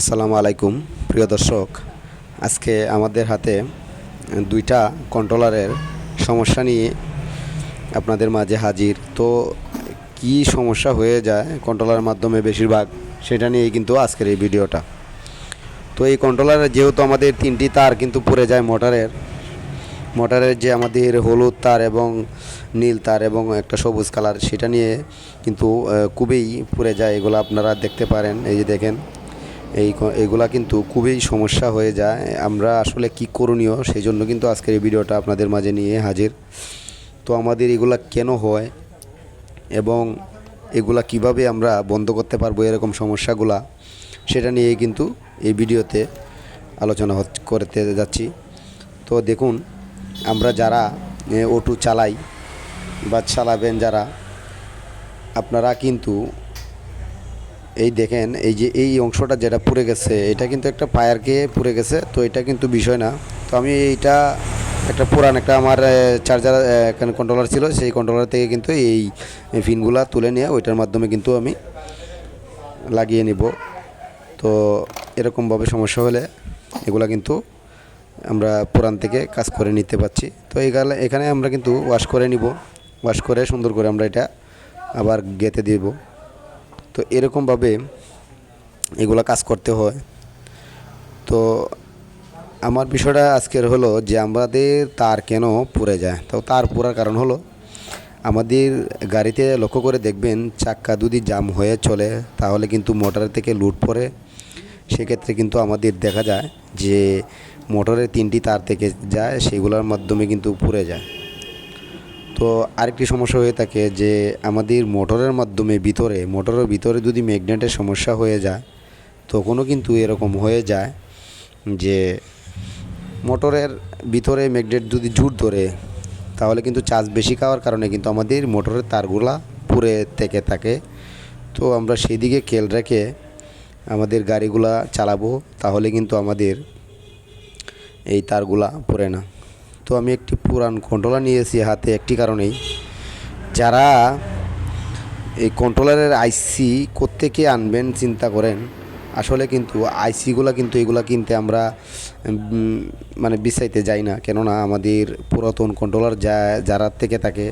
আসসালামু আলাইকুম, প্রিয় দর্শক। আজকে আমাদের হাতে দুইটা কন্ট্রোলারের সমস্যা নিয়ে আপনাদের মাঝে হাজির। তো কি সমস্যা হয়ে যায় কন্ট্রোলারের মাধ্যমে বেশিরভাগ, সেটা নিয়েই কিন্তু আজকের এই ভিডিওটা। তো এই কন্ট্রোলারে যেহেতু আমাদের তিনটি তার কিন্তু পড়ে যায় মোটরের মোটরের যে আমাদের হলুদ তার এবং নীল তার এবং একটা সবুজ কালার, সেটা নিয়ে কিন্তু খুবই পুড়ে যায়। এগুলো আপনারা দেখতে পারেন, এই যে দেখেন। এই এগুলা কিন্তু খুবই সমস্যা হয়ে যায়। আমরা আসলে কি করণীয় সেই জন্য কিন্তু আজকের এই ভিডিওটা আপনাদের মাঝে নিয়ে হাজির। তো আমাদের এগুলা কেন হয় এবং এগুলা কীভাবে আমরা বন্ধ করতে পারব এরকম সমস্যাগুলা সেটা নিয়ে কিন্তু এই ভিডিওতে আলোচনা করতে যাচ্ছি। তো দেখুন, আমরা যারা অটো চালাই বা চালাবেন যারা, আপনারা কিন্তু এই দেখেন, এই যে এই অংশটা যেটা পুড়ে গেছে, এটা কিন্তু একটা ফায়ারকে পুড়ে গেছে, তো এটা কিন্তু বিষয় না। তো আমি এইটা একটা পুরান একটা আমার চার্জার কন্ট্রোলার ছিল, সেই কন্ট্রোলার থেকে কিন্তু এই পিনগুলা তুলে নিয়ে ওইটার মাধ্যমে কিন্তু আমি লাগিয়ে নিব। তো এরকমভাবে সমস্যা হলে এগুলা কিন্তু আমরা পুরান থেকে কাজ করে নিতে পারছি। তো এখানে এখানে আমরা কিন্তু ওয়াশ করে নিব। ওয়াশ করে সুন্দর করে আমরা এটা আবার গেতে দিব। তো এরকমভাবে এগুলো কাজ করতে হয়। তো আমার বিষয়টা আজকের হলো যে আমাদের তার কেন পুড়ে যায়? তো তার পুরার কারণ হলো আমাদের গাড়িতে লক্ষ্য করে দেখবেন চাক্কা যদি জাম হয়ে চলে, তাহলে কিন্তু মোটর থেকে লুট পড়ে। সেক্ষেত্রে কিন্তু আমাদের দেখা যায় যে মোটরের তিনটি তার থেকে যায়, সেগুলোর মাধ্যমে কিন্তু পুড়ে যায়। তো আরেকটি সমস্যা হয়ে থাকে যে আমাদের মোটরের মাধ্যমে ভিতরে, মোটরের ভিতরে যদি ম্যাগনেটের সমস্যা হয়ে যায়, তখনও কিন্তু এরকম হয়ে যায় যে মোটরের ভিতরে ম্যাগনেট যদি জুট ধরে, তাহলে কিন্তু চার্জ বেশি খাওয়ার কারণে কিন্তু আমাদের মোটরের তারগুলা পুড়ে থেকে থাকে। তো আমরা সেই দিকে খেয়াল রেখে আমাদের গাড়িগুলা চালাবো, তাহলে কিন্তু আমাদের এই তারগুলা পড়ে না। তো আমি একটি পুরান কন্ট্রোলার নিয়েছি হাতে একটি কারণেই। যারা এই কন্ট্রোলারের আইসি কোত্থেকে আনবেন চিন্তা করেন। আসলে কিন্তু আইসিগুলো কিন্তু এগুলো কিনতে আমরা মানে বিছাইতে যাই না। কেননা আমাদের পুরাতন কন্ট্রোলার যা যারা থেকে থাকে,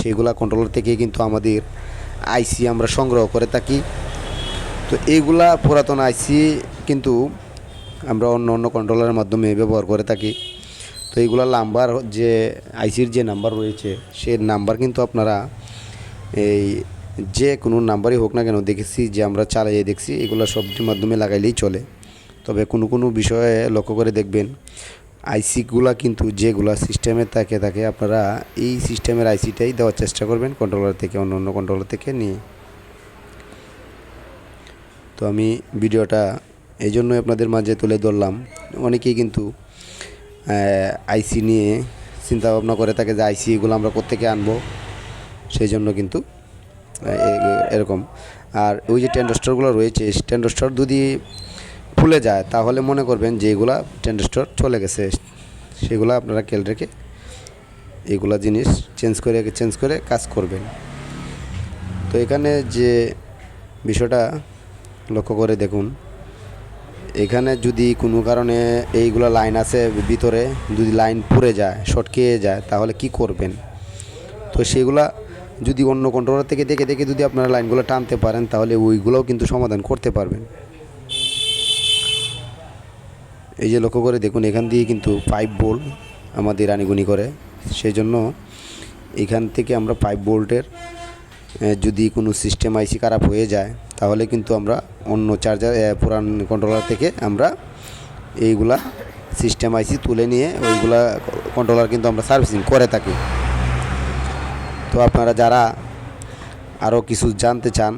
সেগুলা কন্ট্রোলার থেকে কিন্তু আমাদের আইসি আমরা সংগ্রহ করে থাকি। তো এইগুলা পুরাতন আইসি কিন্তু আমরা অন্য অন্য কন্ট্রোলারের মাধ্যমে ব্যবহার করে থাকি। তো এইগুলা নাম্বার যে আইসির যে নাম্বার রয়েছে, সে নাম্বার কিন্তু আপনারা এই যে কোনো নাম্বারই হোক না কেন দেখেছি, যে আমরা চালিয়ে দেখছি, এগুলো সবটির মাধ্যমে লাগাইলেই চলে। তবে কোনো কোনো বিষয়ে লক্ষ্য করে দেখবেন, আইসিগুলা কিন্তু যেগুলা সিস্টেমে থাকে থাকে আপনারা এই সিস্টেমের আইসিটাই দেওয়ার চেষ্টা করবেন কন্ট্রোলার থেকে, অন্য অন্য কন্ট্রোলার থেকে নিয়ে। তো আমি ভিডিওটা এই জন্যই আপনাদের মাঝে তুলে ধরলাম। অনেকেই কিন্তু আইসি নিয়ে চিন্তা ভাবনা করে থাকে যে আইসি এগুলো আমরা কোত্থেকে আনব। সেই জন্য কিন্তু এরকম। আর ওই যে টেন্ডস্টরগুলো রয়েছে টেন্ডস্টর যদি ফুলে যায়, তাহলে মনে করবেন যে এগুলা টেন্ডস্টর চলে গেছে। সেগুলো আপনারা খেয়াল রেখে এগুলা জিনিস চেঞ্জ করে চেঞ্জ করে কাজ করবেন। তো এখানে যে বিষয়টা লক্ষ্য করে দেখুন এখানে যদি কোনো কারণে এইগুলো লাইন আছে ভিতরে, যদি লাইন পুড়ে যায় শর্টকে যায়, তাহলে কি করবেন? তো সেগুলা যদি অন্য কন্ট্রোলার থেকে দেখে দেখে যদি আপনারা লাইনগুলো টানতে পারেন, তাহলে ওইগুলোও কিন্তু সমাধান করতে পারবেন। এই যে লক্ষ্য করে দেখুন, এখান দিয়ে কিন্তু পাইপ বোল্ট আমাদের আনিগুনি করে। সেই জন্য এখান থেকে আমরা পাইপ বোল্টের যদি কোনো সিস্টেম আইসি খারাপ হয়ে যায় তাহলে কিন্তু আমরা অন্য চার্জার পুরান কন্ট্রোলার থেকে আমরা এইগুলা সিস্টেম আইসি তুলে নিয়ে ওইগুলা কন্ট্রোলার কিন্তু আমরা সার্ভিসিং করে থাকি। তো আপনারা যারা আরও কিছু জানতে চান,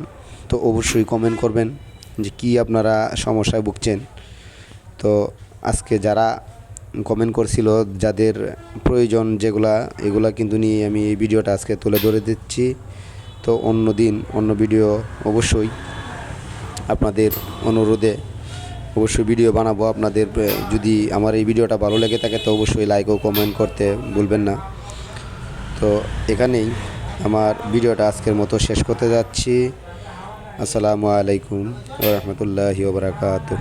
তো অবশ্যই কমেন্ট করবেন যে কি আপনারা সমস্যায় ভুগছেন। তো আজকে যারা কমেন্ট করছিল, যাদের প্রয়োজন যেগুলা, এগুলা কিন্তু নিয়ে আমি এই ভিডিওটা আজকে তুলে ধরে দিচ্ছি। তো অন্য দিন অন্য ভিডিও অবশ্যই আপনাদের অনুরোধে অবশ্যই ভিডিও বানাবো। আপনাদের যদি আমার এই ভিডিওটা ভালো লেগে থাকে, তো অবশ্যই লাইক ও কমেন্ট করতে ভুলবেন না। তো এখানেই আমার ভিডিওটা আজকের মতো শেষ করতে যাচ্ছি। আসসালামু আলাইকুম রহমতুল্লাহি ওবরাকাতুহ